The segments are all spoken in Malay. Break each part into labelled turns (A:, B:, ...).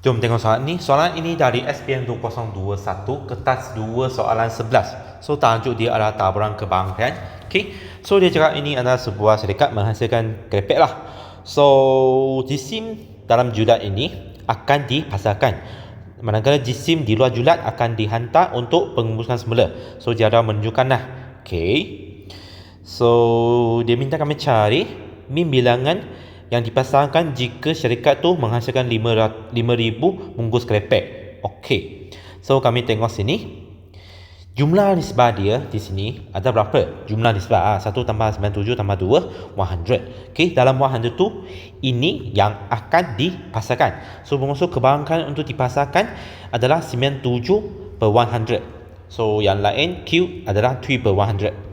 A: Jom tengok soalan ni. Soalan ini dari SPM 2021 kertas 2 soalan 11. So tajuk dia adalah taburan kebangkitan. Okay. So dia cakap ini adalah sebuah syarikat menghasilkan krepek lah. So jisim dalam julat ini akan dipasarkan. Manakala jisim di luar julat akan dihantar untuk pengembusan semula. So dia ada menunjukkan lah. Okay. So dia minta kami cari min bilangan yang dipasangkan jika syarikat tu menghasilkan 5000 bungkus krepek. Okey. So kami tengok sini. Jumlah nisbah dia di sini ada berapa? Jumlah nisbah ah 1 tambah 97 tambah 2 100. Okey, dalam 100 tu ini yang akan dipasarkan. So bermaksud kebanyakan untuk dipasarkan adalah 97 per 100. So yang lain Q adalah 3 per 100.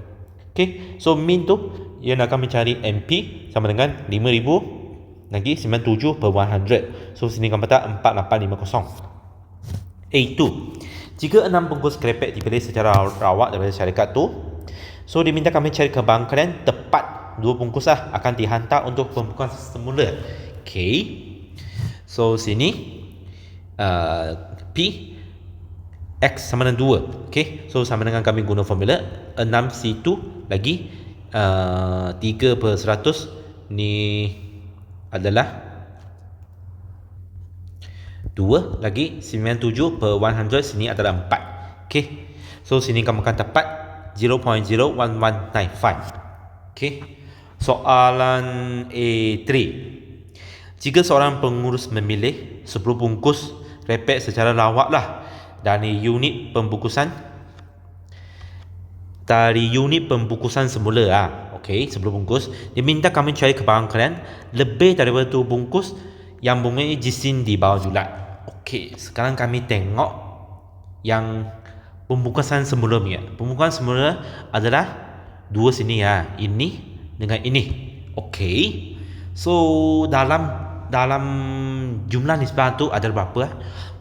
A: Okey, so min tu ia nak kami cari MP sama dengan 5000 lagi 97 per 100 so sini kami letak 4850 A2 jika enam bungkus krepek dipilih secara rawat daripada syarikat tu so diminta kami cari kebangkitan tepat dua bungkus lah. Akan dihantar untuk pembukaan semula. Ok so sini uh, P X sama dengan 2 ok so sama dengan kami guna formula 6C2 lagi uh, 3 per 100 ni adalah 2 lagi 97 per 100 sini adalah 4 ok so sini kamu akan dapat 0.01195 ok soalan A3 jika seorang pengurus memilih 10 bungkus repek secara lawak lah dari unit pembungkusan dari unit pembungkusan semula ah. Okey, sebelum bungkus, dia minta kami cari kebahagiaan kalian lebih daripada tu bungkus yang mempunyai jisim di bawah julat. Okey, sekarang kami tengok yang pembungkusan sebelumnya. Pembungkusan semula adalah dua sini ya. Ini dengan ini. Okey. So dalam dalam jumlah nisbah tu ada berapa?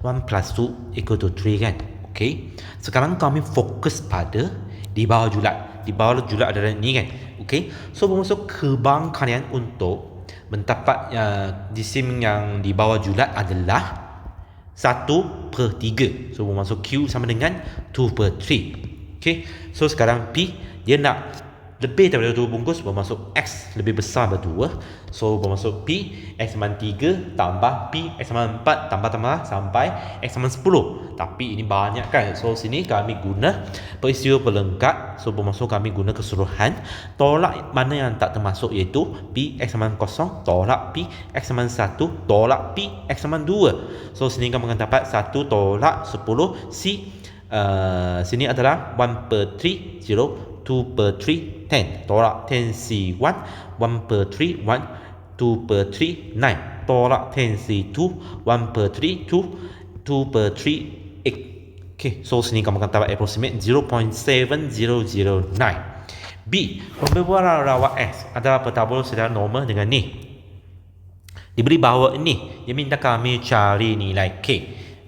A: 1 plus 2 equal to 3 kan? Okey. Sekarang kami fokus pada di bawah julat. Di bawah julat ada ni kan. Okey? So bermaksud kebang kalian untuk mendapat uh, jisim yang di bawah julat adalah 1 per 3 so bermaksud Q sama dengan 2 per 3 okey? So sekarang P dia nak lebih daripada dua bungkus bermaksud X? Lebih besar berdua so bermaksud P? X sama 3 tambah P. X sama 4 tambah-tambah sampai X sama 10 tapi ini banyak kan? So sini kami guna peristiwa pelengkap. So bermaksud kami guna keseluruhan. Tolak mana yang tak termasuk iaitu P X sama 0 tolak P. X sama 1 tolak P. X sama 2 so sini kami akan dapat 1 tolak 10 C uh, sini adalah 1 per 3 0 2 per 3 10 tolak 10 C1 1 per 3 1 2 per 3 9 tolak 10 C2 1 per 3 2 2 per 3 8 ok so sini kamu akan dapat approximate 0.7009 B pembuaran rawat S adalah bertabur secara normal dengan ni. Diberi bahawa ini dia minta kami cari nilai K.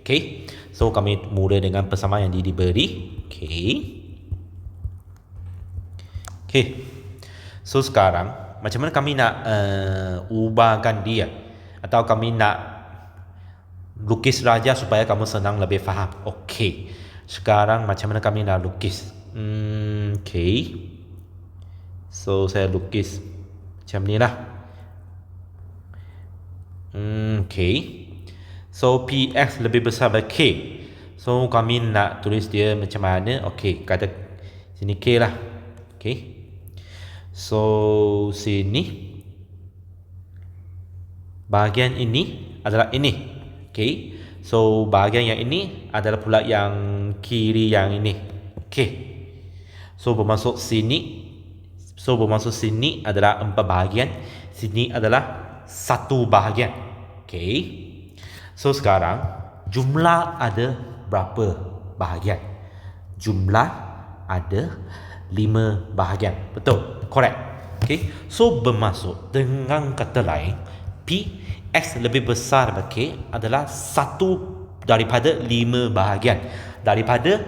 A: Ok so kami mula dengan persamaan yang diberi ok Okay. So sekarang macam mana kami nak uh, ubahkan dia atau kami nak lukis raja supaya kamu senang lebih faham. Okay. Sekarang macam mana kami nak lukis? Hmm, okay. So saya lukis macam ni lah. Hmm, okay. So PX lebih besar dari K. So kami nak tulis dia macam mana? Okay, kata sini K lah. Okay. So sini bahagian ini adalah ini. Okay. So bahagian yang ini adalah pula yang kiri yang ini. Okay. So bermaksud sini so bermaksud sini adalah empat bahagian, sini adalah satu bahagian. Okay. So sekarang jumlah ada berapa bahagian? Jumlah ada lima bahagian. Betul? Correct. Okay. So bermaksud dengan kata lain p x lebih besar dari k adalah satu daripada lima bahagian. Daripada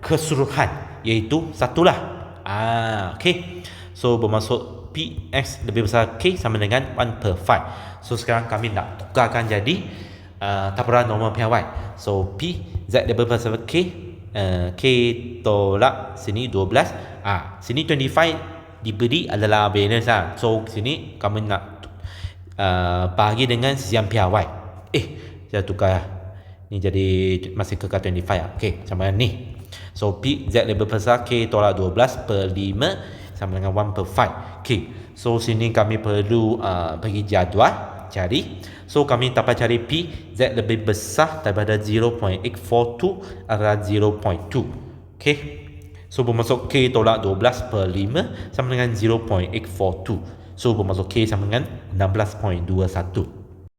A: keseluruhan iaitu satulah. Ah okay. So bermaksud p x lebih besar k sama dengan 1 per 5 so sekarang kami nak tukarkan jadi uh, taburan normal pihak Y. So P Z double plus K uh, K tolak sini 12. Ah, sini 25 diberi adalah balance lah. So sini kamu nak uh, bahagi dengan pihak Y. Eh, saya tukar lah. Ni jadi masih kekal 25 lah. Okay, sama ni. So P Z lebih besar K tolak 12 per 5 sama dengan 1 per 5. Okay. So sini kami perlu uh, bagi jadual cari. So kami dapat cari P Z lebih besar daripada 0.842 adalah 0.2. Okay. So bermasuk K tolak 12 per 5 sama dengan 0.842. So bermasuk K sama dengan 16.21.